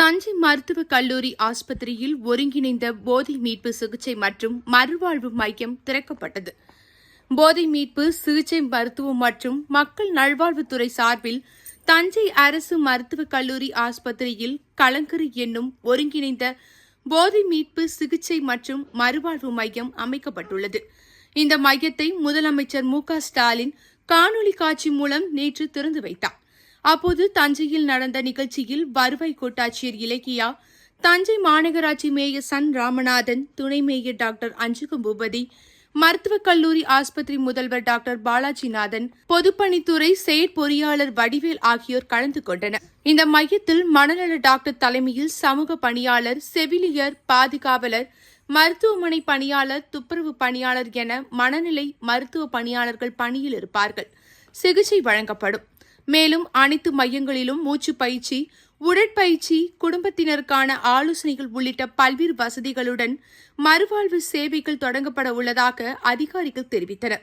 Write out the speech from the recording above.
தஞ்சை மருத்துவக் கல்லூரி ஆஸ்பத்திரியில் ஒருங்கிணைந்த போதை மீட்பு சிகிச்சை மற்றும் மறுவாழ்வு மையம் திறக்கப்பட்டது. போதை மீட்பு சிகிச்சை மருத்துவம் மற்றும் மக்கள் நல்வாழ்வுத்துறை சார்பில் தஞ்சை அரசு மருத்துவக் கல்லூரி ஆஸ்பத்திரியில் கலங்கரி என்னும் ஒருங்கிணைந்த போதை மீட்பு சிகிச்சை மற்றும் மறுவாழ்வு மையம் அமைக்கப்பட்டுள்ளது. இந்த மையத்தை முதலமைச்சர் மு க ஸ்டாலின் காணொலி காட்சி மூலம் நேற்று திறந்து வைத்தார். அப்போது தஞ்சையில் நடந்த நிகழ்ச்சியில் வருவாய் கோட்டாட்சியர் இலக்கியா தஞ்சை மாநகராட்சி மேயர் சன் ராமநாதன் துணை மேயர் டாக்டர் அஞ்சுகம் பூபதி மருத்துவக் கல்லூரி ஆஸ்பத்திரி முதல்வர் டாக்டர் பாலாஜிநாதன் பொதுப்பணித்துறை செயற்பொறியாளர் வடிவேல் ஆகியோர் கலந்து கொண்டனர். இந்த மையத்தில் மனநல டாக்டர் தலைமையில் சமூக பணியாளர் செவிலியர் பாதுகாவலர் மருத்துவமனை பணியாளர் துப்புரவு பணியாளர் என மனநிலை மருத்துவ பணியாளர்கள் பணியில் இருப்பார்கள். சிகிச்சை வழங்கப்படும். மேலும் அனைத்து மையங்களிலும் மூச்சு பயிற்சி உடற்பயிற்சி குடும்பத்தினருக்கான ஆலோசனைகள் உள்ளிட்ட பல்வேறு வசதிகளுடன் மறுவாழ்வு சேவைகள் தொடங்கப்பட உள்ளதாக அதிகாரிகள் தெரிவித்தனர்.